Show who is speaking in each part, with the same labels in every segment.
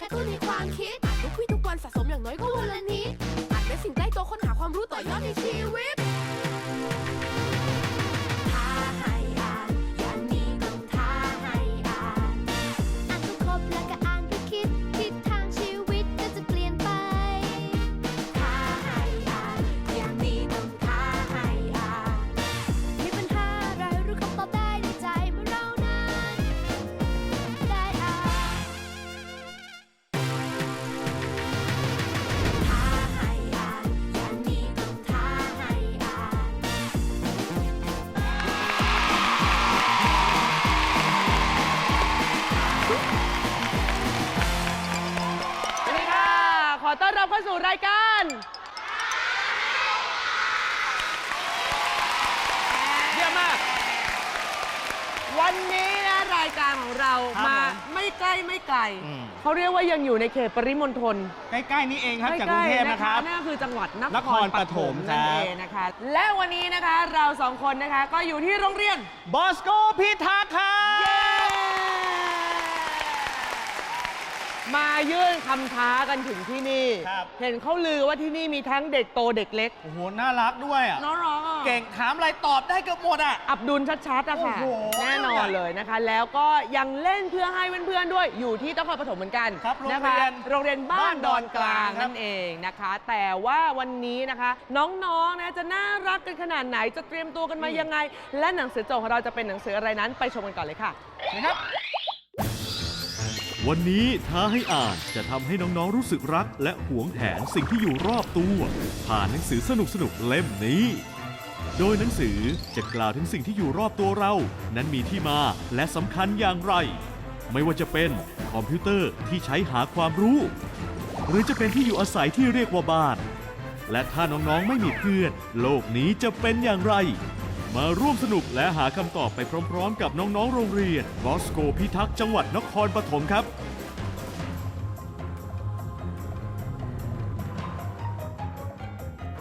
Speaker 1: กระตุ้นในความคิดอ่านทุกวี่ทุกวันสะสมอย่างน้อยก็วันละนิดอ่านเป็นสิ่งใกล้ตัวค้นหาความรู้ต่อยอดในชีวิต อื
Speaker 2: ม เขา
Speaker 3: เรียกว่ายังอยู่ในเขตปริมณฑล
Speaker 4: ใกล้ๆนี่เองครับจาก
Speaker 3: ใก
Speaker 4: กรุ
Speaker 3: ล้
Speaker 4: งเทพ
Speaker 3: ๆ
Speaker 4: นะครับ
Speaker 3: นั่นคือจังหวัดน
Speaker 4: น
Speaker 3: ค
Speaker 4: ค
Speaker 3: ร
Speaker 4: ร
Speaker 3: ป
Speaker 4: ป
Speaker 3: ฐ
Speaker 4: ฐ
Speaker 3: ม
Speaker 4: ม
Speaker 3: นั่น
Speaker 4: ครับ
Speaker 3: เองนะคะ และวันนี้นะคะเราสองคนนะคะก็อยู่ที่โรงเรียน
Speaker 4: บอสโกพิทักษ์ครับ
Speaker 3: มายื่นคำท้ากันถึงที่นี่
Speaker 4: ครับ
Speaker 3: เห็นเขาลือว่าที่นี่มีทั้งเด็กโตเด็กเล็ก
Speaker 4: โอ้โห น่ารักด้วยอะ
Speaker 3: น้องๆอะ
Speaker 4: เก่งถามอะไรตอบได้เกือบหมดอะ
Speaker 3: อับดุลชัดๆอะค่ะ
Speaker 4: โอ้โห
Speaker 3: แน่นอนเลยนะคะ แล้วก็ยังเล่นเพื่อให้เพื่อนๆด้วย อยู่ที่นครปฐมเหมือนกัน
Speaker 4: ครับโรง
Speaker 3: นะคะ
Speaker 4: เรียน
Speaker 3: โรงเรียนบ้านดอนกลาง
Speaker 4: บ้านดอนกลางครับ
Speaker 3: นั่นเองนะคะ แต่ว่าวันนี้นะคะ น้องๆนะจะน่ารักกันขนาดไหนจะเตรียมตัวกันมายังไง และหนังสือโจทย์ของเราจะเป็นหนังสืออะไรนั้นไปชมกันก่อนเลยค่ะ
Speaker 4: นะครับ
Speaker 5: วันนี้ท้าให้อ่านจะทำให้น้องๆรู้สึกรัก และหวงแหนสิ่งที่อยู่รอบตัว ผ่านหนังสือสนุกๆเล่มนี้ โดยหนังสือจะกล่าวถึงสิ่งที่อยู่รอบตัวเรา นั้นมีที่มาและสำคัญอย่างไร ไม่ว่าจะเป็นคอมพิวเตอร์ที่ใช้หาความรู้ หรือจะเป็นที่อยู่อาศัยที่เรียกว่าบ้าน และถ้าน้องๆไม่มีเพื่อน โลกนี้จะเป็นอย่างไร มาร่วมสนุกและหาคำตอบไปพร้อมๆ กับน้องๆ โรงเรียนบอสโกพิทักษ์จังหวัดนครปฐมครับ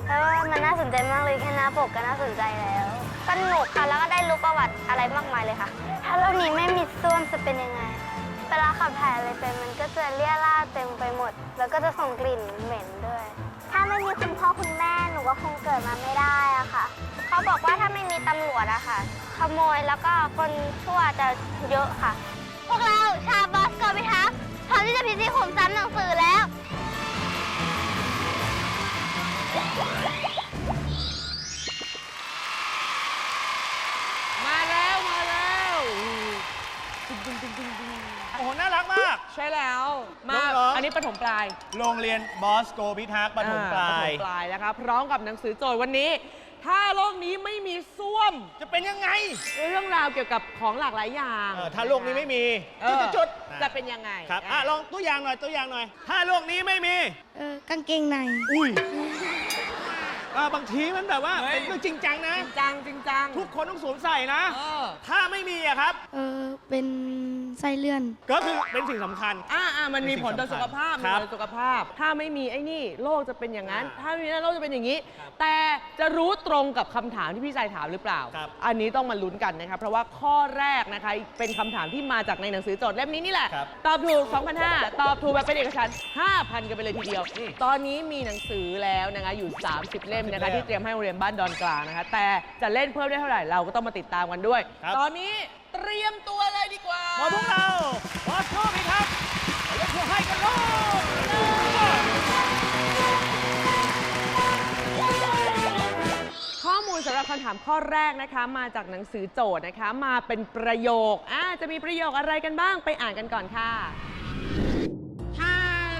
Speaker 6: เพราะว่ามันน่าสนใจมากเลยแค่หน้าปกก็น่าสนใจแล้ว สนุกค่ะแล้วก็ได้รู้ประวัติอะไรมากมายเลยค่ะ ถ้าโลกนี้ไม่มีส้วมจะเป็นยังไงเวลาขับถ่ายอะไรไปมันก็จะเลี่ยราดเต็มไปหมด แล้วก็จะส่งกลิ่นเหม็นด้วย ถ้าไม่มีคุณพ่อคุณแม่หนูก็คงเกิดมาไม่ได้อะค่ะ เขาบอกว่าถ้าไม่มีตำรวจอะค่ะ ขโมยแล้วก็คนชั่วจะเยอะค่ะ พวกเราชาวบอสโกพิทักษ์พร้อมที่จะพิชิตขุมทรัพย์หนังสือแล้ว
Speaker 3: มาแล้วมาแล้ว
Speaker 4: โอ้โห น่ารักมาก
Speaker 3: ใช่แล้ว มา
Speaker 4: น้องๆ
Speaker 3: อันนี้ปฐมปลาย
Speaker 4: โรงเรียนบอสโกพิทักษ์ปฐมปลา
Speaker 3: อ่
Speaker 4: ย
Speaker 3: ปฐมปลายนะคะพร้อมกับหนังสือโจทย์วันนี้ ถ้าโลกนี้ไม่มีส้วม
Speaker 4: จะเป็นยังไง
Speaker 3: เรื่องราวเกี่ยวกับของหลากหลายอย่าง
Speaker 4: เออถ้าโลกนี้ไม่มี
Speaker 3: เออ
Speaker 4: จุดๆๆ
Speaker 3: จะเป็นยังไง
Speaker 4: ครับอะลองตัวอย่างหน่อยตัวอย่างหน่อย ถ้าโลกนี้ไม่มี
Speaker 6: เออกางเกงใน
Speaker 4: อุ้ยอ่าบางทีมันแบบว่า
Speaker 3: เฮ้ย
Speaker 4: เป็นเรื่องจริงจังนะ
Speaker 3: จริงจังจริงจัง
Speaker 4: ทุกคนต้องสวมใส่นะ
Speaker 3: เออ
Speaker 4: ถ้าไม่มีอะครับ
Speaker 6: เออเป็น ไส้เลื่อน
Speaker 4: ก็คือเป็นสิ่งสำคัญ
Speaker 3: อ่าอ่ามันมีผลต่อสุขภาพ
Speaker 4: ค
Speaker 3: มี
Speaker 4: รับ
Speaker 3: ผลต่อสุขภาพ ถ้าไม่มีไอ้นี่โลกจะเป็นอย่างนั้น
Speaker 4: อ่า
Speaker 3: ถ้าไม่มีนั่นโลกจะเป็นอย่างนี้ แต่จะรู้ตรงกับคำถามที่พี่ชายถามหรือเปล่า
Speaker 4: ครับ
Speaker 3: อันนี้ต้องมาลุ้นกันนะครับเพราะว่าข้อแรกนะคะเป็นคำถามที่มาจากในหนังสือโจทย์เล่มนี้นี่แหละ
Speaker 4: ครับ
Speaker 3: ตอบถูก 2,500 ตอบถูกแบบเป็นเอกฉันท์5,000 กันไปเลยทีเดียว ตอนนี้มีหนังสือแล้วนะคะอยู่ 30 เล่มนะคะที่เตรียมให้โรงเรียนบ้านดอนกลางนะคะ แต่จะเล่นเพิ่มได้เท่าไหร่เราก็ต้องมาติดตามกันด้วย
Speaker 4: ครับ
Speaker 3: ตอนนี้ เตรียมตัวเลยดีกว่า
Speaker 4: มาพวกเราบอสโกพิทักษ์เอายกหัวให้กันโลก
Speaker 3: ข้อมูลสำหรับคำถามข้อแรกนะคะ มาจากหนังสือโจทย์นะคะ มาเป็นประโยคอ่าจะมีประโยคอะไรกันบ้างไปอ่านกันก่อนค่ะ
Speaker 7: ถ้า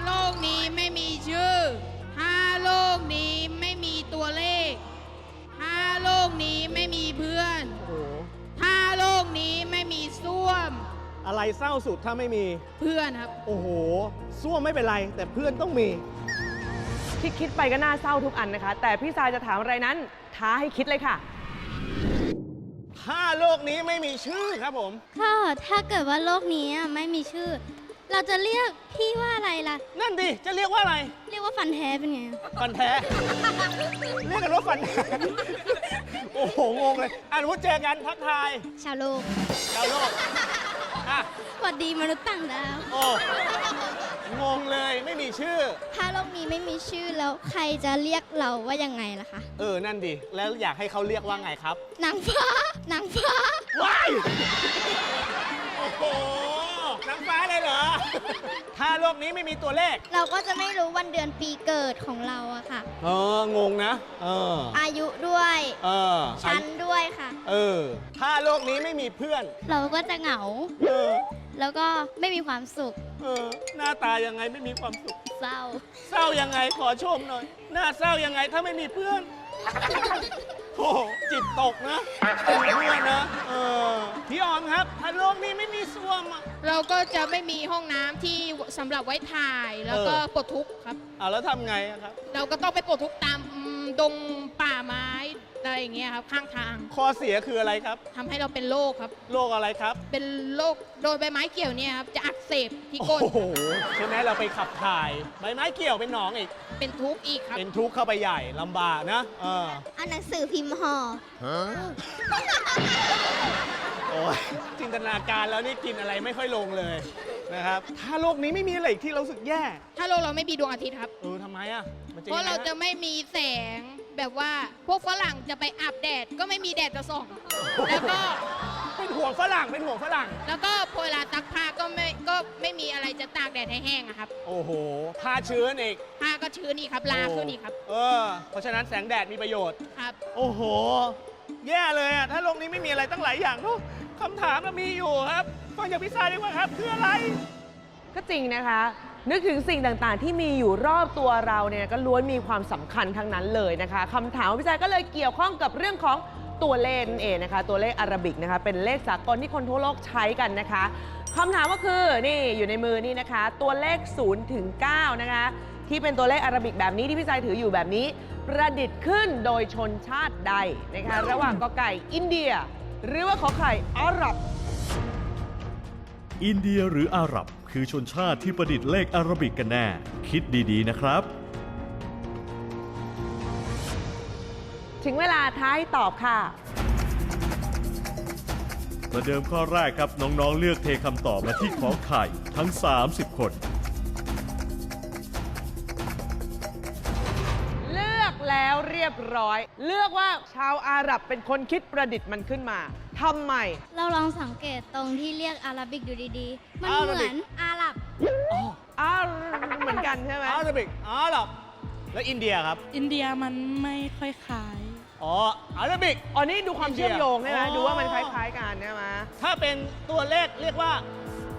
Speaker 7: โลกนี้ไม่มีชื่อ ถ้าโลกนี้ไม่มีตัวเลข เศ
Speaker 4: ร้าสุดถ้าไม่มี
Speaker 7: เพื่อนครับ
Speaker 4: โอ้โหส้วมไม่เป็นไร แต่เพื่อนต้องมี
Speaker 3: ที่คิดไปก็น่าเศร้าทุกอันนะคะ แต่พี่ซายจะถามอะไรนั้น ท้าให้คิดเลยค่ะ
Speaker 4: ถ้าโลกนี้ไม่มีชื่อครับผม
Speaker 2: ก็ถ้าเกิดว่าโลกนี้อะไม่มีชื่อ เราจะเรียกพี่ว่าอะไรล่ะ
Speaker 4: นั่นดิ จะเรียกว่าอะไร
Speaker 2: เรียกว่าฟันแท้เป็นไงอะ
Speaker 4: ฟันแท้ เรียกกันว่าฟันแท้ โอ้โห งงเลย อ่านว่าเจอกันทักทาย
Speaker 2: ชาวโลก
Speaker 4: ดาวโลกอะ
Speaker 2: สวัสดีมนุษย์ต่างดาว
Speaker 4: โอ้งงไม่มีชื่อ
Speaker 2: ถ้าโลกนี้ไม่มีชื่อแล้วใครจะเรียกเราว่ายังไงล่ะคะ
Speaker 4: เออ นั่นดิ แล้วอยากให้เขาเรียกว่าไงครับ
Speaker 2: นางฟ้านางฟ้า
Speaker 4: ว้าย โอ้โห นางฟ้าเลยเหรอ ถ้าโลกนี้ไม่มีตัวเลข
Speaker 2: เราก็จะไม่รู้วันเดือนปีเกิดของเราอะค่ะ
Speaker 4: เออ งงนะ เออ
Speaker 2: อายุด้วย
Speaker 4: เออ
Speaker 2: ชั้นด้วยค่ะ
Speaker 4: เออ ถ้าโลกนี้ไม่มีเพื่อน
Speaker 2: เราก็จะเหงา
Speaker 4: เออ
Speaker 2: แล้วก็ไม่มีความสุข
Speaker 4: เออ หน้าตายังไงไม่มีความสุข
Speaker 2: เศร้า
Speaker 4: เศร้ายังไงขอชมหน่อย หน้าเศร้ายังไงถ้าไม่มีเพื่อน โอ้โหจิตตกนะเป็นเพื่อนนะเออพี่ออมครับถ้าโลกนี้ไม่มีส้วมอะ
Speaker 7: เราก็จะไม่มีห้องน้ำที่สำหรับไว้ถ่ายแล้วก็
Speaker 4: เออ
Speaker 7: ปลดทุกข์ครับ
Speaker 4: อ่าแล้วทำไงอะครับ
Speaker 7: เราก็ต้องไปปลดทุกข์ตามอืมดงป่าไม้ อะไรอย่างเงี้ยครับข้างทาง
Speaker 4: ข้อเสียคืออะไรครับ
Speaker 7: ทำให้เราเป็นโรคครับ
Speaker 4: โรคอะไรครับ
Speaker 7: เป็นโรคโดนใบไม้เกี่ยวเนี่ยครับจะอักเสบที่ก้น
Speaker 4: โอ้โหใช่ไหมเราไปขับถ่ายใบไม้เกี่ยวเป็นหนองอีก
Speaker 7: เป็นทุกข์อีกครับ
Speaker 4: เป็นทุกข์เข้าไปใหญ่ลำบากนะเออ
Speaker 2: เอาหนังสือพิมพ์ห่อ
Speaker 4: โอ้ยจินตนาการแล้วนี่กินอะไรไม่ค่อยลงเลยนะครับ ถ้าโลกนี้ไม่มีอะไรอีกที่เรารู้สึกแย่
Speaker 7: ถ้าโลกเราไม่มีดวงอาทิตย์ครับ
Speaker 4: เออทำไมอะมันจะ
Speaker 7: เพราะเรา
Speaker 4: ยังไง
Speaker 7: จะ
Speaker 4: ฮ
Speaker 7: ไม่มีแสง แบบว่าพวกฝรั่งจะไปอาบแดดก็ไม่มีแดดจะส่องแล้วก็
Speaker 4: เป็นห่วงฝรั่งเป็นห่วงฝรั่ง
Speaker 7: แล้วก็พอเวลาซักผ้าก็ไม่ก็ไม่มีอะไรจะตากแดดให้แห้งอะครับ
Speaker 4: โอ้โหผ้าชื้นอีก
Speaker 7: ผ้าก็ชื้นอีกครับลาขึ้นอีกครับ
Speaker 4: เออ เพราะฉะนั้นแสงแดดมีประโยชน์
Speaker 7: ครับ
Speaker 4: โอ้โห แย่เลยอะถ้าโลกนี้ไม่มีอะไรตั้งหลายอย่างเนอะคำถามมันมีอยู่ครับฟังจากพิซซ่าดีกว่าครับ คืออะไร
Speaker 3: ก็จริงนะคะ นึกถึงสิ่งต่างๆ ที่มีอยู่รอบตัวเราเนี่ยก็ล้วนมีความสำคัญทั้งนั้นเลยนะคะคำถามพี่แจ๊ก็เลยเกี่ยวข้องกับเรื่องของตัวเลขนั่นเองนะคะ ตัวเลขอารบิกนะคะ เป็นเลขสากลที่คนทั่วโลกใช้กันนะคะคำถามก็คือนี่อยู่ในมือนี่นะคะ ตัวเลข0ถึง9นะคะ ที่เป็นตัวเลขอารบิกแบบนี้ที่พี่แจ๊คถืออยู่แบบนี้ ประดิษฐ์ขึ้นโดยชนชาติใดนะคะ ระหว่างกอไก่อินเดีย หรือว่าขอไข่อาหรับ
Speaker 5: อินเดียหรืออาหรับ คือชนชาติที่ประดิษฐ์เลขอาราบิกกันแน่ คิดดีๆนะครับ
Speaker 3: ถึงเวลาท้ายตอบค่ะ
Speaker 5: ประเดิมข้อแรกครับน้องๆ เลือกเทคำตอบมาที่ขอไข่ทั้ง 30 คน
Speaker 3: เลือกแล้วเรียบร้อย เลือกว่าชาวอาหรับเป็นคนคิดประดิษฐ์มันขึ้นมา ทำไม
Speaker 2: เราลองสังเกตตรงที่เรียกอาราบิกดูดีๆ มัน
Speaker 4: อา
Speaker 2: เห
Speaker 4: ราบิ
Speaker 2: มื
Speaker 4: ก
Speaker 2: อนอาหรับ
Speaker 3: อ้าวเหมือนกันใช่ไหม
Speaker 4: อาราบิกอาหรับแล้วอินเดียครับ
Speaker 8: อินเดียมันไม่ค่อยคล้าย
Speaker 4: อ๋ออาราบิก
Speaker 3: อ๋อนี่ดูความเชื่อมโยงใช่ไหม
Speaker 4: อ๋อ
Speaker 3: ดูว่ามันคล้ายๆกันใช่ไหม
Speaker 4: ถ้าเป็นตัวเลขเรียกว่า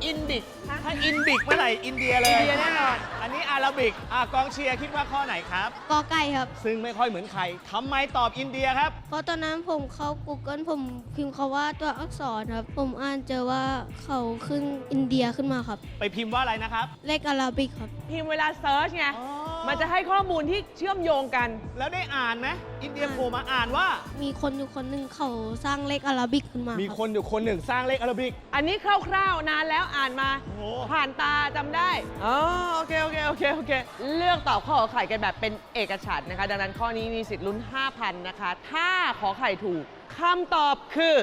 Speaker 4: อินดิกถ้าอินดิกเมื่อไหร่อินเดียเลย
Speaker 3: อินเดียแน่นอน
Speaker 4: อันนี้อาราบิกอะกองเชียร์คิดว่าข้อไหนครับ
Speaker 2: กอไก่ครับ
Speaker 4: ซึ่งไม่ค่อยเหมือนใครทำไมตอบอินเดียครับ
Speaker 9: เพราะตอนนั้นผมเข้า Google ผมพิมพ์คาว่าตัวอักษรครับ ผมอ่านเจอว่าเขาขึ้นอินเดียขึ้นมาครับ
Speaker 4: ไปพิมพ์ว่าอะไรนะครับ
Speaker 9: เลขอาราบิกครับ
Speaker 3: พิมพ์เวลาเซิร์ชไง
Speaker 4: อ๋อ
Speaker 3: มันจะให้ข้อมูลที่เชื่อมโยงกัน
Speaker 4: แล้วได้อ่านไหมอินเดียโผล่มาอ่านว่า
Speaker 9: มีคนอยู่คนหนึ่งเขาสร้างเลขอาราบิกขึ้นมา
Speaker 4: มี
Speaker 9: ครับ
Speaker 4: คนอยู่คนหนึ่งสร้างเลขอาราบิก
Speaker 3: อันนี้คร่าวๆนานแล้วอ่านมา
Speaker 4: โอ้โห
Speaker 3: ผ่านตาจำได้อ๋อโอเคโอเคโอเคโอเค เลือกตอบข้อขอไข่กันแบบเป็นเอกฉันท์นะคะ ดังนั้นข้อนี้มีสิทธิ์ลุ้น 5,000 นะคะ ถ้าขอไข่ถูกคำตอบคือ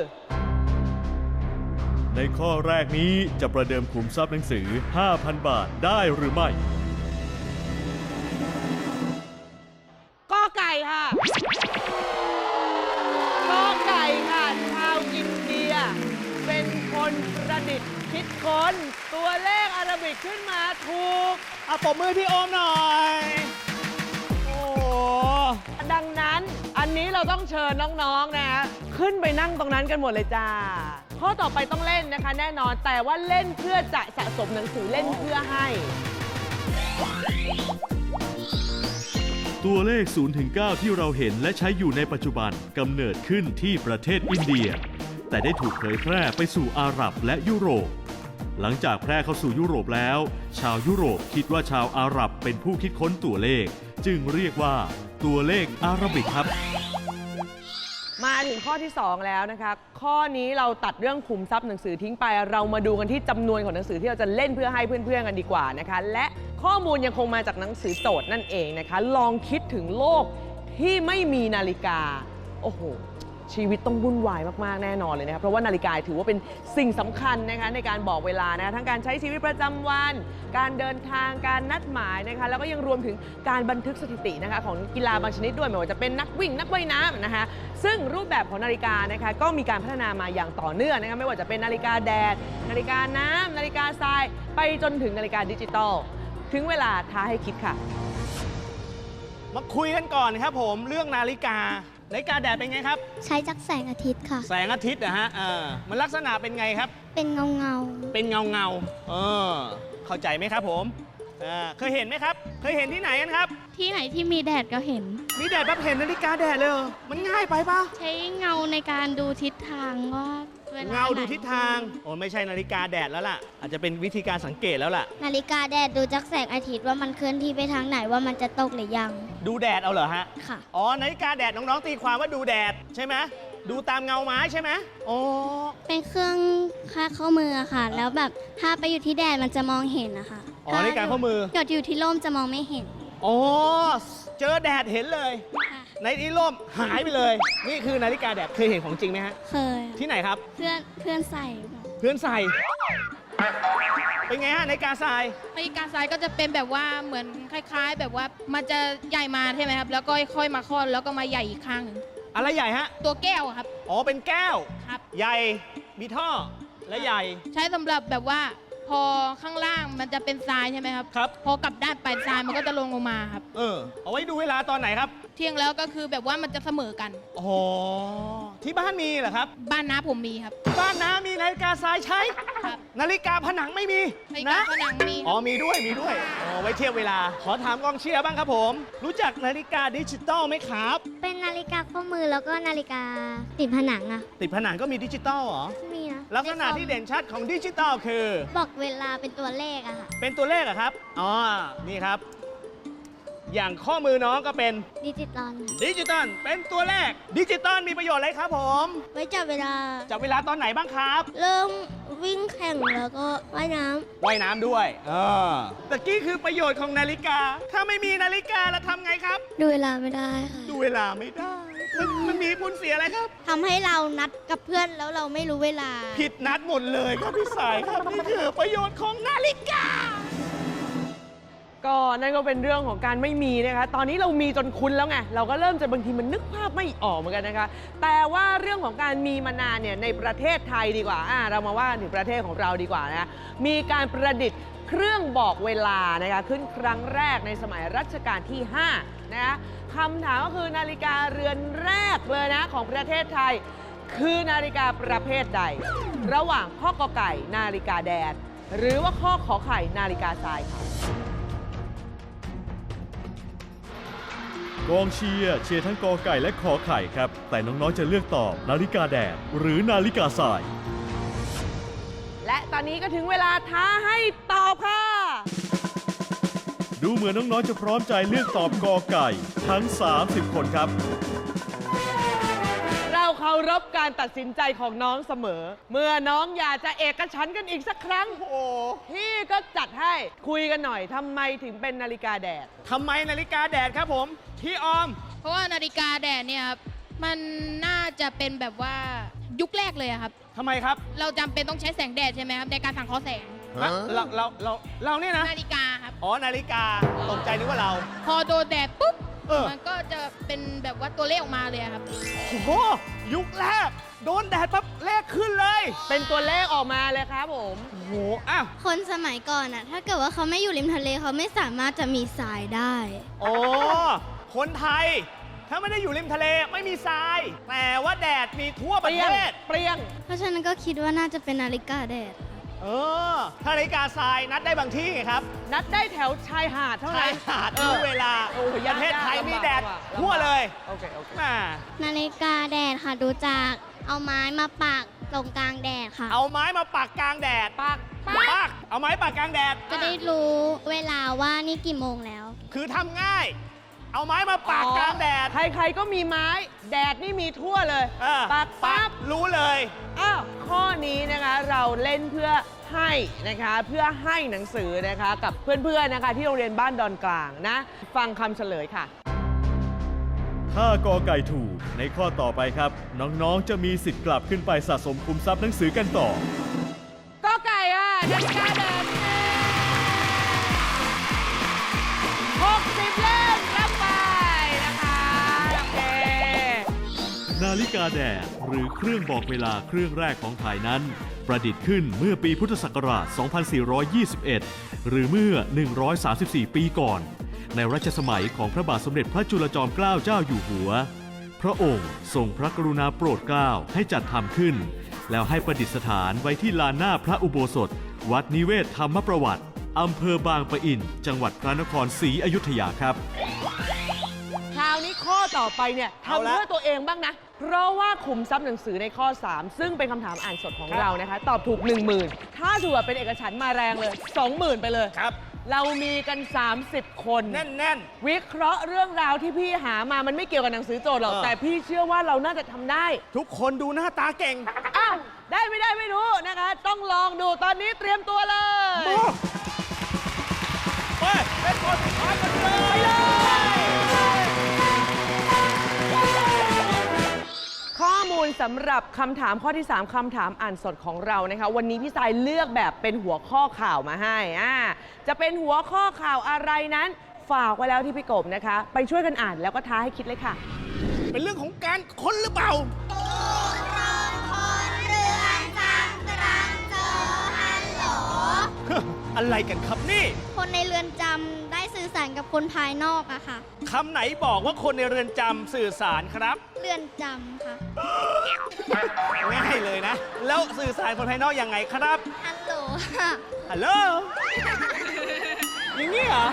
Speaker 5: ในข้อแรกนี้จะประเดิมขุมทรัพย์หนังสือ 5,000 บาทได้หรือไม่
Speaker 3: ค่ะกอไก่ค่ะชาวอินเดีย เป็นคนประดิษฐ์คิดค้นตัวเลขอาราบิกขึ้นมาถูกเอะ
Speaker 4: ปมมือพี่โอมหน่อย โอ้โห
Speaker 3: ดังนั้นอันนี้เราต้องเชิญน้องๆนะขึ้นไปนั่งตรงนั้นกันหมดเลยจ้าข้อต่อไปต้องเล่นนะคะแน่นอนแต่ว่าเล่นเพื่อจะสะสมหนังสือเล่นเพื่อให้
Speaker 5: ตัวเลข0ถึง9ที่เราเห็นและใช้อยู่ในปัจจุบันกำเนิดขึ้นที่ประเทศอินเดีย แต่ได้ถูกเผยแพร่ไปสู่อาหรับและยุโรป หลังจากแพร่เข้าสู่ยุโรปแล้ว ชาวยุโรปคิดว่าชาวอาหรับเป็นผู้คิดค้นตัวเลข จึงเรียกว่าตัวเลขอาราบิกครับ
Speaker 3: มาถึงข้อที่ 2 แล้วนะคะ ข้อนี้เราตัดเรื่องขุมทรัพย์หนังสือทิ้งไป เรามาดูกันที่จำนวนของหนังสือที่เราจะเล่นเพื่อให้เพื่อนๆกันดีกว่านะคะ และข้อมูลยังคงมาจากหนังสือโจทย์นั่นเองนะคะ ลองคิดถึงโลกที่ไม่มีนาฬิกา โอ้โห ชีวิตต้องวุ่นวายมาก ๆ แน่นอนเลยนะครับเพราะว่านาฬิกาถือว่าเป็นสิ่งสำคัญนะคะในการบอกเวลานะคะทั้งการใช้ชีวิตประจำวัน การเดินทางการนัดหมายนะคะแล้วก็ยังรวมถึงการบันทึกสถิตินะคะของกีฬาบางชนิดด้วยไม่ว่าจะเป็นนักวิ่งนักว่ายน้ำนะคะซึ่งรูปแบบของนาฬิกานะคะก็มีการพัฒนามาอย่างต่อเนื่องนะคะไม่ว่าจะเป็นนาฬิกาแดด นาฬิกาน้ำนาฬิกาทราย ไปจนถึงนาฬิกาดิจิตอลถึงเวลาท้าให้คิดค่ะ
Speaker 4: มาคุยกันก่อนครับผมเรื่องนาฬิกา นาฬิกาแดดเป็นไงครับ
Speaker 6: ใช้จากแสงอาทิตย์ค่ะ
Speaker 4: แสงอาทิตย์นะฮะเออมันลักษณะเป็นไงครับ
Speaker 6: เป็นเงาเงา
Speaker 4: เป็นเงาเงาๆเออเข้าใจไหมครับผมอ่าเคยเห็นไหมครับ เคยเห็นที่ไหนกันครับ
Speaker 8: ที่ไหนที่มีแดดก็เห็น
Speaker 4: มีแดดปั๊บเห็นนาฬิกาแดดเลยเหรอมันง่ายไปปะ
Speaker 8: ใช้เงาในการดูทิศทางว่าเวลา
Speaker 4: เงาดู
Speaker 8: ไหน
Speaker 4: ทิศทาง โอ้ไม่ใช่นาฬิกาแดดแล้วล่ะ อาจจะเป็นวิธีการสังเกตแล้วล่ะ
Speaker 6: นาฬิกาแดดดูจากแสงอาทิตย์ว่ามันเคลื่อนที่ไปทางไหนว่ามันจะตกหรือยัง
Speaker 4: ดูแดดเอาเหรอฮะ
Speaker 6: ค่ะ
Speaker 4: อ๋อ นาฬิกาแดดน้องๆตีความว่าดูแดดใช่ไหมดูตามเงาไม้ใช่ไหมอ๋อ
Speaker 6: เป็นเครื่องคาดข้อมือค่ะ แล้วแบบถ้าไปอยู่ที่แดดมันจะมองเห็นนะคะ
Speaker 4: อ๋อนาฬิกาข้อมือ
Speaker 6: หยดอยู่ที่ร่มจะมองไม่เห็น
Speaker 4: อ๋อ เจอแดดเห็นเลย
Speaker 6: ค่ะ
Speaker 4: ในที่ร่มหายไปเลย นี่คือนาฬิกาแดดเคยเห็นของจริงไหมฮะ
Speaker 6: เคย
Speaker 4: ที่ไหนครับ
Speaker 6: เพื่อนเพื่อนใส่แบบ
Speaker 4: เพื่อนใส่เป็นไงฮะนาฬิกาทราย
Speaker 7: นาฬิกาทรายก็จะเป็นแบบว่าเหมือนคล้าย ๆ แบบว่ามันจะใหญ่มาใช่ไหมครับ แล้วก็ค่อยมาคลอดแล้วก็มาใหญ่อีกข้างหนึ่ง
Speaker 4: อะไรใหญ่ฮะ
Speaker 7: ตัวแก้วอะครับ
Speaker 4: อ๋อเป็นแก้ว
Speaker 7: ครับ
Speaker 4: ใหญ่มีท่อและใหญ่
Speaker 7: ใช้สำหรับแบบว่าพ อข้างล่างมันจะเป็นทรายใช่ไหมครับ
Speaker 4: ครับ
Speaker 7: พอกลับด้านไปทรายมันก็จะลงลงมาครับ
Speaker 4: เออ เอาไว้ดูเวลาตอนไหนครับ
Speaker 7: เที่ยงแล้วก็คือแบบว่ามันจะเสมอกัน
Speaker 4: อ๋อ ที่บ้านมีเหรอครับ
Speaker 7: บ้านน้าผมมีครับ
Speaker 4: บ้านน้ามีนาฬิกาทรายใช้
Speaker 7: ครับ
Speaker 4: นาฬิกาผนังไม่มี
Speaker 7: นาฬิ
Speaker 4: นะ
Speaker 7: กาผนังมีค
Speaker 4: อ๋อ
Speaker 7: รับ
Speaker 4: มีด้วยมีด้วยอ๋อไว้เทียบเวลา ขอถามกองเชียร์บ้างครับผม รู้จักนาฬิกาดิจิตอลไหมครับ
Speaker 6: เป็นนาฬิกาข้อมือแล้วก็นาฬิกาติดผนังอะ
Speaker 4: ติดผนังก็มีดิจิตอลเหรอ
Speaker 6: มีนะ
Speaker 4: ลักษณะที่เด่นชัดของดิจิตอลคือ
Speaker 6: บอกเวลาเป็นตัวเลขอะค่ะ
Speaker 4: เป็นตัวเลขเหรอะครับ อ๋อ นี่ครับ อย่างข้อมือน้องก็เป็น
Speaker 6: ดิจิตอล
Speaker 4: ดิจิตอลเป็นตัวเลขดิจิตอลมีประโยชน์อะไรครับผม
Speaker 6: ไว้จับเวลา
Speaker 4: จับเวลาตอนไหนบ้างครับ
Speaker 6: เริ่มวิ่งแข่งแล้วก็ว่ายน้
Speaker 4: ว่ายน้ำด้วยเออตะกี้คือประโยชน์ของนาฬิกา ถ้าไม่มีนาฬิกาแล้วทำไงครับำ
Speaker 6: ดูเวลาไม่ได้ค่ะ
Speaker 4: ดูเวลาไม่ได้มันมันมีผลเสียอะไรครับ
Speaker 6: ทำให้เรานัดกับเพื่อนแล้วเราไม่รู้เวลา
Speaker 4: ผิดนัดหมดเลยครับพี่สายครับ นี่คือประโยชน์ของนาฬิกา
Speaker 3: ก็นั่นก็เป็นเรื่องของการไม่มีนะคะ ตอนนี้เรามีจนคุ้นแล้วไง เราก็เริ่มจะบางทีมันนึกภาพไม่ออกเหมือนกันนะคะ แต่ว่าเรื่องของการมีมานานเนี่ยในประเทศไทยดีกว่าอ่า เรามาว่าถึงประเทศของเราดีกว่านะ มีการประดิษฐ์เครื่องบอกเวลานะคะขึ้นครั้งแรกในสมัยรัชกาลที่ 5 นะคะคำถามก็คือนาฬิกาเรือนแรกเลยนะของประเทศไทย คือนาฬิกาประเภทใด ระหว่างข้อกอไก่นาฬิกาแดด หรือว่าข้อขอไข่นาฬิกาทรายค่ะ
Speaker 5: กองเชียร์เชียร์ทั้งกอไก่และขอไข่ครับ แต่น้องๆจะเลือกตอบนาฬิกาแดดหรือนาฬิกาทราย
Speaker 3: และตอนนี้ก็ถึงเวลาท้าให้ตอบค่ะ
Speaker 5: ดูเหมือนน้องๆจะพร้อมใจเลือกตอบกอไก่ทั้ง 30 คนครับ
Speaker 3: เราเคารพการตัดสินใจของน้องเสมอ เมื่อน้องอยากจะเอกฉันท์กันอีกสักครั้ง
Speaker 4: โอ้
Speaker 3: พี่ก็จัดให้คุยกันหน่อยทำไมถึงเป็นนาฬิกาแดด
Speaker 4: ทำไมนาฬิกาแดดครับผมพี่ออม
Speaker 7: เพราะว่านาฬิกาแดดเนี่ยครับมันน่าจะเป็นแบบว่ายุคแรกเลยอะครับ
Speaker 4: ทำไมครับ
Speaker 7: เราจำเป็นต้องใช้แสงแดดใช่ไหมครับในการสังเคราะห์แสง
Speaker 4: ฮะเราเราเราเราเนี่ยนะ
Speaker 7: นาฬิกาครับ
Speaker 4: อ๋อ นาฬิกา ตกใจนึกว่าเรา
Speaker 7: พอโดนแดดปุ๊บ
Speaker 4: เออ
Speaker 7: มันก็จะเป็นแบบว่าตัวเลขออกมาเลยอะครับ
Speaker 4: โอ้โหยุคแรก โดนแดดปั๊บเลขขึ้นเลย
Speaker 3: เป็นตัวเลขออกมาเลยครับผม
Speaker 4: โอ้โหอ้าว
Speaker 6: คนสมัยก่อนอะถ้าเกิดว่าเขาไม่อยู่ริมทะเลเขาไม่สามารถจะมีทรายได้
Speaker 4: โอ้คนไทย ถ้าไม่ได้อยู่ริมทะเลไม่มีทราย แต่ว่าแดดมีทั่วป
Speaker 3: เประรี้ย
Speaker 4: เท
Speaker 3: ง
Speaker 4: ศ
Speaker 3: เปรี้ยง
Speaker 6: เพราะฉะนั้นก็คิดว่าน่าจะเป็นนาฬิกาแดด
Speaker 4: เออ ถ้านาฬิกาทรายนัดได้บางที่ไงครับ
Speaker 3: นัดได้แถวชายหาดเท่า
Speaker 4: ชา
Speaker 3: นั้
Speaker 4: ย
Speaker 3: น
Speaker 4: หาด
Speaker 3: เอ
Speaker 4: รู้
Speaker 3: อ
Speaker 4: เวลา
Speaker 3: โอ้โห
Speaker 4: ประเทศไทย
Speaker 3: ยากๆ
Speaker 4: มีแดด
Speaker 3: ลำบาก
Speaker 4: ทั่วเลย
Speaker 3: โอเคโอเค
Speaker 4: มา
Speaker 6: นาฬิกาแดดค่ะดูจากเอาไม้มาปักตรงกลางแดดค่ะ
Speaker 4: เอาไม้มาปักกลางแดด
Speaker 3: ปัก
Speaker 4: ปักเอาไม้ปักกลางแดด
Speaker 6: จะได้รู้เวลาว่านี่กี่โมงแล้ว
Speaker 4: คือทำง่าย เอาไม้มาปักกลางแดด
Speaker 3: ใครๆก็มีไม้ แดดนี่มีทั่วเลย
Speaker 4: เออ
Speaker 3: ปัก
Speaker 4: ปั
Speaker 3: ปั๊
Speaker 4: ก
Speaker 3: บ
Speaker 4: รู้เลย
Speaker 3: อ้าวข้อนี้นะคะเราเล่นเพื่อให้นะคะเพื่อให้หนังสือนะคะกับเพื่อนๆนะคะที่โรงเรียนบ้านดอนกลางนะ ฟังคำเฉลยค่ะ
Speaker 5: ถ้ากอไก่ถูกในข้อต่อไปครับ น้องๆจะมีสิทธิ์กลับขึ้นไปสะสมคุมทรัพย์หนังสือกันต่อ
Speaker 3: ก็ไก่อะนาฬิกาเดิน นา
Speaker 5: ฬิกาแดดหรือเครื่องบอกเวลาเครื่องแรกของไทยนั้น ประดิษฐ์ขึ้นเมื่อปีพุทธศักราช 2421 หรือเมื่อ 134 ปีก่อน ในรัชสมัยของพระบาทสมเด็จพระจุลจอมเกล้าเจ้าอยู่หัว พระองค์ทรงพระกรุณาโปรดเกล้าให้จัดทำขึ้น แล้วให้ประดิษฐานไว้ที่ลานหน้าพระอุโบสถ วัดนิเวศธรรมประวัติอำเภอบางปะอิน จังหวัดพระนครศรีอยุธยาครับ
Speaker 3: นี้ข้อต่อไปเนี่ย
Speaker 4: เอา
Speaker 3: ทำ
Speaker 4: ละ
Speaker 3: เพื่อตัวเองบ้างนะ เพราะว่าขุมทรัพย์หนังสือในข้อ 3 ซึ่งเป็นคำถามอ่านสดของ
Speaker 4: ครับ
Speaker 3: เรานะคะ ตอบถูก 10,000 ถ้าถูกแบบเป็นเอกฉันท์มาแรงเลย 20,000 ไปเลย
Speaker 4: ครับ
Speaker 3: เรามีกัน 30คน
Speaker 4: แน่น
Speaker 3: วิเคราะห์เรื่องราวที่พี่หามามันไม่เกี่ยวกับหนังสือโจทย์หรอก
Speaker 4: เออ
Speaker 3: แต่พี่เชื่อว่าเราน่าจะทำได้
Speaker 4: ๆทุกคนดูหน้าตาเก่ง
Speaker 3: อ้าวได้ไม่ได้ไม่รู้นะคะ ต้องลองดูตอนนี้เตรียมตัวเลย
Speaker 4: โอ้ไปเป็นคนสุดท้ายกั ลย
Speaker 3: ข้อมูลสำหรับคำถามข้อที่ 3คำถามอ่านสดของเรานะคะ วันนี้พี่สายเลือกแบบเป็นหัวข้อข่าวมาให้อ่าจะเป็นหัวข้อข่าวอะไรนั้น ฝากไว้แล้วที่พี่กบนะคะ ไปช่วยกันอ่านแล้วก็ท้าให้คิดเลยค่ะ
Speaker 4: เป็นเรื่องของการค้นหรือเปล่าอะไรกันครับนี่
Speaker 9: คนในเรือนจำได้สื่อสารกับคนภายนอกอะค่ะ
Speaker 4: คำไหนบอกว่าคนในเรือนจำสื่อสารครับ
Speaker 9: เรือนจำค่ะ
Speaker 4: ง่ายเลยนะ แล้วสื่อสารคนภายนอกยังไงครับ
Speaker 9: ฮัลโหลค่ะ
Speaker 4: ฮัลโหล อย่างนี้เหรอ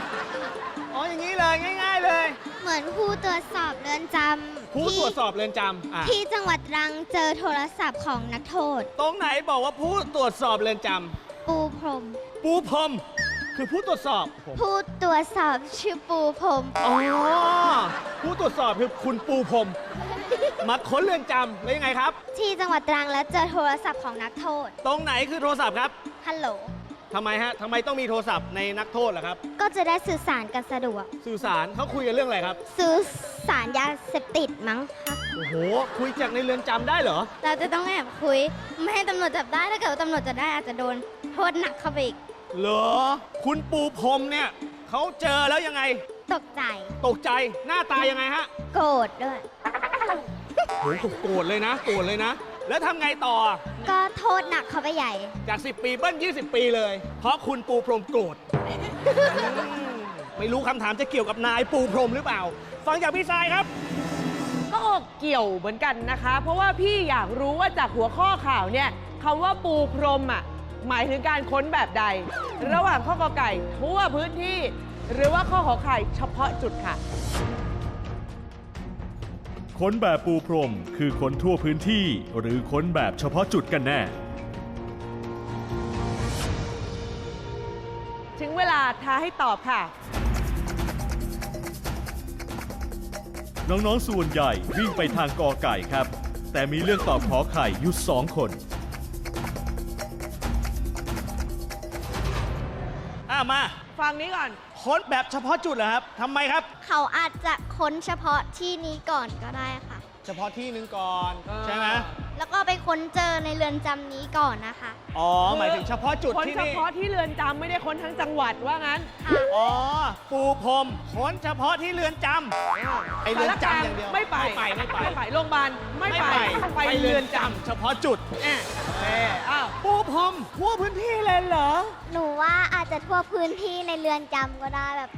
Speaker 4: อ๋อ อย่างนี้เลยง่าย ๆ เลย
Speaker 6: เหมือนผู้ตรวจสอบเรือนจำ
Speaker 4: ผู้
Speaker 6: ที่
Speaker 4: ตรวจสอบเรือนจำอะ
Speaker 6: ที่จังหวัดตรังเจอโทรศัพท์ของนักโทษ
Speaker 4: ตรงไหนบอกว่าผู้ตรวจสอบเรือนจ
Speaker 6: ปูพรมำ
Speaker 4: ปูพรมคือผู้ตรวจสอบผม
Speaker 6: ผู้ตรวจสอบชื่อปูพรม
Speaker 4: อ๋อผู้ตรวจสอบคือคุณปูพรมมาค้นเรือนจำแล้วยังไงครับ
Speaker 6: ที่จังหวัดตรังและเจอโทรศัพท์ของนักโทษ
Speaker 4: ตรงไหนคือโทรศัพท์ครับ
Speaker 6: ฮัลโหล
Speaker 4: ทำไมฮะทำไมต้องมีโทรศัพท์ในนักโทษล่ะครับ
Speaker 6: ก็จะได้สื่อสารกันสะดวก
Speaker 4: สื่อสารเขาคุยกันเรื่องอะไรครับ
Speaker 6: สื่อสารยาเสพติดมั้งคะ
Speaker 4: โอ้โห คุยจากในเรือนจำได้เหรอ
Speaker 6: เราจะต้องแอบคุย ไม่ให้ตำรวจจับได้ ถ้าเกิดว่าตำรวจจับได้อาจจะโดนโทษหนักเข้าไปอีก
Speaker 4: เหรอ คุณปูพรมเนี่ยเขาเจอแล้วยังไง
Speaker 6: ตกใจ
Speaker 4: ตกใจหน้าตายังไงฮะ
Speaker 6: โกรธด้วย
Speaker 4: โหโกรธเลยนะโกรธเลยนะ แล้วทำไงต่อ
Speaker 6: ก็โทษหนักเข้าไปใหญ่
Speaker 4: จาก 10 ปีเบิ้ล20 ปีเลย เพราะคุณปูพรมโกรธอืมไม่รู้คำถามจะเกี่ยวกับนายปูพรมหรือเปล่า ฟังจากพี่ชายครับ
Speaker 3: ก็เกี่ยวเหมือนกันนะคะ เพราะว่าพี่อยากรู้ว่าจากหัวข้อข่าวเนี่ยคำว่าปูพรมอะ หมายถึงการค้นแบบใด ระหว่างข้อกอไก่ทั่วพื้นที่ หรือว่าข้อขอไข่เฉพาะจุดค่ะ
Speaker 5: ค้นแบบปูพรมคือค้นทั่วพื้นที่ หรือค้นแบบเฉพาะจุดกันแน่
Speaker 3: ถึงเวลาท้าให้ตอบค่ะ
Speaker 5: น้องๆส่วนใหญ่วิ่งไปทางกอไก่ครับ แต่มีเรื่องตอบขอไข่อยู่สองคนา
Speaker 4: มา
Speaker 3: ฟังนี้ก่อน
Speaker 4: ค้นแบบเฉพาะจุดเหรอครับทำไมครับ
Speaker 6: เขาอาจจะค้นเฉพาะที่นี้ก่อนก็ได้ค่ะ
Speaker 4: เฉพาะที่หนึ่งก่อน
Speaker 3: อ่า
Speaker 4: ใช่ไหม
Speaker 6: แล้วก็ไปค้นเจอในเรือนจำนี้ก่อนนะคะ
Speaker 4: อ๋อ หมายถึงเฉพาะจุด
Speaker 3: ค้น
Speaker 4: ที่
Speaker 3: เฉ
Speaker 4: นี่
Speaker 3: พาะที่เรือนจำไม่ได้ค้นทั้งจังหวัดว่างั้น
Speaker 4: อ๋อ ปูพรมค้นเฉพาะที่เรือนจำไอเรือนจำอย่างเดียว
Speaker 3: ไม่ไป
Speaker 4: ไม่ไปไม่ไป
Speaker 3: โรงพยาบาลไม่ไปไปเรือนจำ
Speaker 4: เฉพาะจุด
Speaker 3: แอะเอ่อ้าว
Speaker 4: ปูพรมทั่วพื้นที่เลยเหรอ
Speaker 6: หนูว่าอาจจะทั่วพื้นที่ในเรือนจำก็ได้แบบ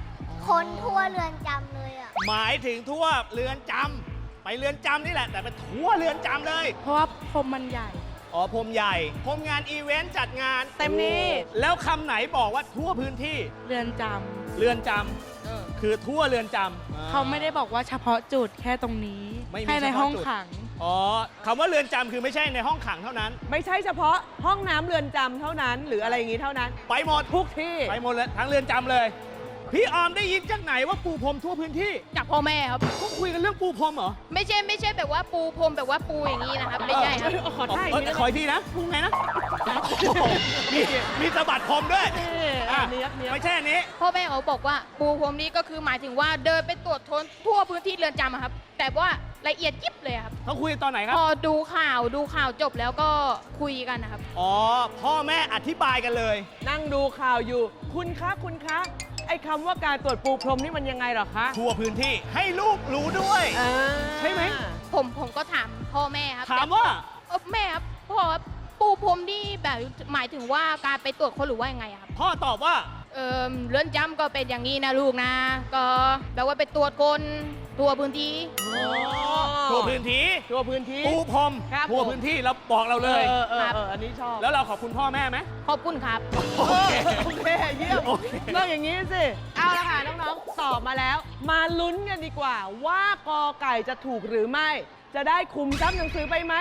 Speaker 6: ค้นทั่วเรือนจำเลยอะ
Speaker 4: หมายถึงทั่วเรือนจำ ไปเรือนจำนี่แหละ แต่เป็นทั่วเรือนจำเลย
Speaker 8: เพราะว่าพรมมันใหญ่
Speaker 4: อ๋อพรมใหญ่พรมงานอีเวนต์จัดงาน
Speaker 3: เต็มที่
Speaker 4: แล้วคำไหนบอกว่าทั่วพื้นที่
Speaker 8: เรือนจ
Speaker 4: เรือนจำคือทั่วเรือนจำำ
Speaker 8: เขาไม่ได้บอกว่าเฉพาะจุดแค่ตรงนี้
Speaker 4: ไม่มี
Speaker 8: แค่ใน
Speaker 4: เฉพาะ
Speaker 8: ห้อง
Speaker 4: จุด
Speaker 8: ขัง
Speaker 4: อ๋อคำว่าเรือนจำคือไม่ใช่ในห้องขังเท่านั้น
Speaker 3: ไม่ใช่เฉพาะห้องน้ำเรือนจำเท่านั้น หรืออะไรอย่างนี้เท่านั้น
Speaker 4: ไปหมด
Speaker 3: ทุกที่
Speaker 4: ไปหมดเลยทั้งเรือนจำเลย พี่ออมได้ยินจากไหนว่าปูพรมทั่วพื้นที่
Speaker 7: จากพ่อแม่ครับ
Speaker 4: ก็คุยกันเรื่องปูพรมเหรอ
Speaker 7: ไม่ใช่ไม่ใช่แบบว่าปูพรมแบบว่าปูอย่างนี้นะครับไม่ใช่ครับ
Speaker 3: เออขอท่าอีก
Speaker 4: เอ
Speaker 3: ที
Speaker 4: อ
Speaker 3: ได้ไห
Speaker 4: ขอ
Speaker 3: ม
Speaker 4: อีกทีนะพูดไงนะโอ้โหมีมีสะบัดพรมด้วย
Speaker 3: เอออะเนี้ยบเนี้ยบ
Speaker 4: ไม่ใช่อันนี้
Speaker 7: พ่อแม่เขาบอกว่าปูพรมนี้ก็คือหมายถึงว่าเดินไปตรวจทนทั่วพื้นที่เรือนจำอะครับ แต่ว่าละเอียดยิบเลยครับ
Speaker 4: เขาคุยตอนไหนครับ
Speaker 7: พอดูข่าวดูข่าวจบแล้วก็คุยกันนะครับ
Speaker 4: อ๋อ พ่อแม่อธิบายกันเลย
Speaker 3: นั่งดูข่าวอยู่ คุณคะคุณคะ ไอ้คำว่าการตรวจปูพรมนี่มันยังไงเหรอคะ
Speaker 4: ทั่วพื้นที่ให้ลูกรู้ด้วย
Speaker 3: อ่า
Speaker 4: ใช่ไหม
Speaker 7: ผมผมก็ถามพ่อแม่ครับ
Speaker 4: ถามว่า
Speaker 7: เอ่อแม่ครับพ่อครับปูพรมนี่แบบหมายถึงว่าการไปตรวจคนหรือว่ายังไงอะครับ
Speaker 4: พ่อตอบว่า
Speaker 7: เออเลื่อนจำก็เป็นอย่างนี้นะลูกนะ ก็แบบว่าไปตรวจคนตัวพื้นที่
Speaker 4: ทั่วพื้นที่
Speaker 3: ทั่วพื้นที่
Speaker 4: ปูพรม
Speaker 3: ครับ
Speaker 4: ทั่ว
Speaker 3: ผม
Speaker 4: พื้นที่แล้วบอกเราเลย
Speaker 3: เออเออ
Speaker 7: ครับ
Speaker 3: เอออันนี้ชอบ
Speaker 4: แล้วเราขอบคุณพ่อแม่ไหม
Speaker 7: ขอบคุณครับ
Speaker 4: โอเค
Speaker 3: โอเคเยี่ยม
Speaker 4: โอเค
Speaker 3: ต้องอย่างนี้สิ เอาละค่ะน้องๆตอบมาแล้ว มาลุ้นกันดีกว่า ว่ากอไก่จะถูกหรือไม่ จะได้คุมทรัพย์หนังสือไปไหม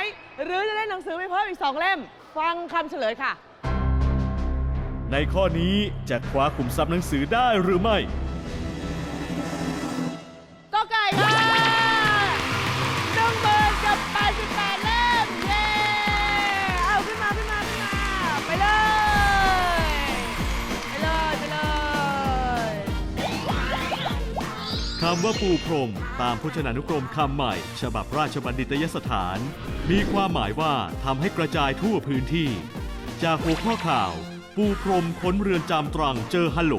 Speaker 3: หรือจะได้หนังสือไปเพิ่มอีก 2 เล่ม ฟังคำเฉลยค่ะ
Speaker 5: ในข้อนี้จะคว้าขุมทรัพย์หนังสือได้หรือไม่ำว่าปูพรม ตามพจนานุกรมคำใหม่ ฉบับราชบัณฑิตยสถาน มีความหมายว่าทำให้กระจายทั่วพื้นที่ จากหัวข้อข่าว ปูพรมค้นเรือนจำตรังเจอฮัลโหล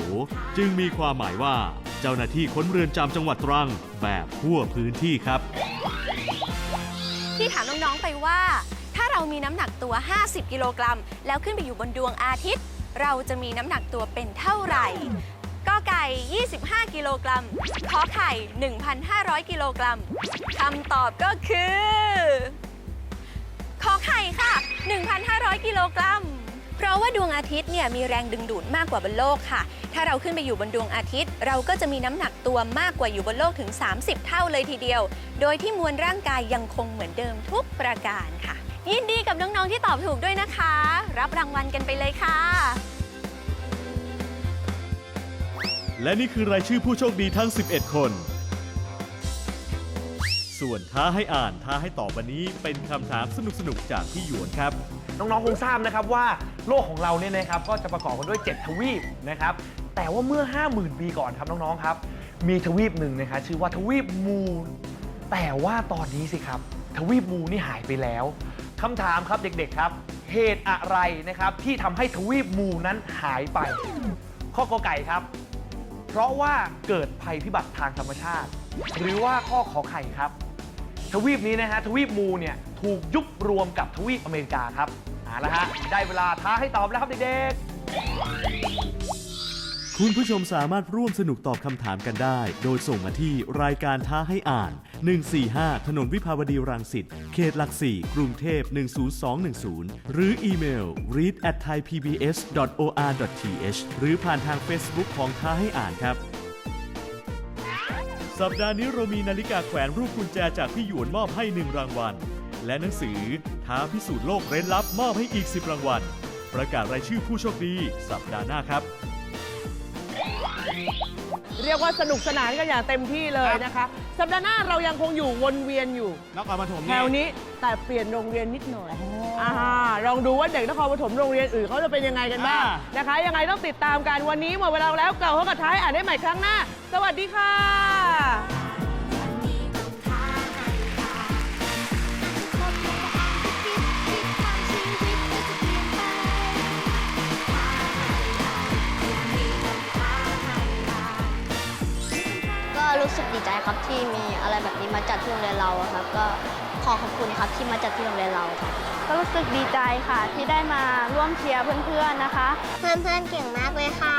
Speaker 5: จึงมีความหมายว่า เจ้าหน้าที่ค้นเรือนจำจังหวัดตรัง แบบทั่วพื้นที่ครับ
Speaker 2: ที่ถามน้อง ๆ ไปว่า ถ้าเรามีน้ำหนักตัว 50 กิโลกรัม แล้วขึ้นไปอยู่บนดวงอาทิตย์ เราจะมีน้ำหนักตัวเป็นเท่าไหร่ ก็ไก่ 25 กิโลกรัมขอไข่ 1,500 กิโลกรัมคำตอบก็คือขอไข่ค่ะ 1,500 กิโลกรัม เพราะว่าดวงอาทิตย์เนี่ยมีแรงดึงดูดมากกว่าบนโลกค่ะ ถ้าเราขึ้นไปอยู่บนดวงอาทิตย์ เราก็จะมีน้ำหนักตัวมากกว่าอยู่บนโลกถึง 30 เท่าเลยทีเดียว โดยที่มวลร่างกายยังคงเหมือนเดิมทุกประการค่ะ ยินดีกับน้อง ๆ ที่ตอบถูกด้วยนะคะ รับรางวัลกันไปเลยค่ะ
Speaker 5: และนี่คือรายชื่อผู้โชคดีทั้ง 11 คน ส่วนท้าให้อ่านท้าให้ตอบวันนี้เป็นคำถามสนุกๆจากพี่หยวนครับ
Speaker 10: น้องๆคงทราบนะครับว่าโลกของเราเนี่ยนะครับก็จะประกอบกันด้วย 7 ทวีปนะครับแต่ว่าเมื่อ 50,000 ปีก่อนครับน้องๆครับ มีทวีปหนึ่งนะครับชื่อว่าทวีปมูนแต่ว่าตอนนี้สิครับ ทวีปมูนนี่หายไปแล้วคำถามครับเด็กๆครับเหตุอะไรนะครับที่ทำให้ทวีปมูนนั้นหายไป ข้อกอไก่ครับ เพราะว่าเกิดภัยพิบัติทางธรรมชาติ หรือว่าข้อขอไข่ครับ ทวีปนี้นะฮะทวีปมูเนี่ยถูกยุบรวมกับทวีปอเมริกาครับเอาละฮะได้เวลาท้าให้ตอบแล้วครับเด็กๆ
Speaker 5: คุณผู้ชมสามารถร่วมสนุกตอบคำถามกันได้ โดยส่งมาที่รายการท้าให้อ่าน 145 ถนนวิภาวดีรังสิต เขตหลักสี่กรุงเทพ 10210 หรืออีเมล read at thaipbs.or.th หรือผ่านทาง Facebook ของท้าให้อ่านครับ สัปดาห์นี้เรามีนาฬิกาแขวนรูปกุญแจจากพี่หยวนมอบให้หนึ่งรางวัล และหนังสือท้าพิสูจน์โลกเร้นลับมอบให้อีก 10 รางวัล ประกาศรายชื่อผู้โชคดี สัปดาห์หน้าครับ
Speaker 3: เรียกว่าสนุกสนานกันอย่างเต็มที่เลยนะคะ สัปดาห์หน้าเรายังคงอยู่วนเวียนอยู่
Speaker 4: นครปฐม
Speaker 3: แถวนี้แต่เปลี่ยนโรงเรียนนิดหน่อยอ่าลองดูว่าเด็กนครปฐมโรงเรียนอื่นเขาจะเป็นยังไงกันบ้างนะคะ ยังไงต้องติดตามกันวันนี้หมดเวลาแล้วกล่าวเขากับท้ายอ่านได้ใหม่ครั้งหน้า สวัสดีค่ะ
Speaker 6: ดีใจครับที่มีอะไรแบบนี้มาจัดที่โรงเรียนเราอะครับ ก็ขอขอบคุณครับที่มาจัดที่โรงเรียนเราครับ
Speaker 9: ก็รู้สึกดีใจค่ะที่ได้มาร่วมเชียร์เพื่อนๆนะคะ
Speaker 6: เพื่อนๆเก่งมากเลยค่ะ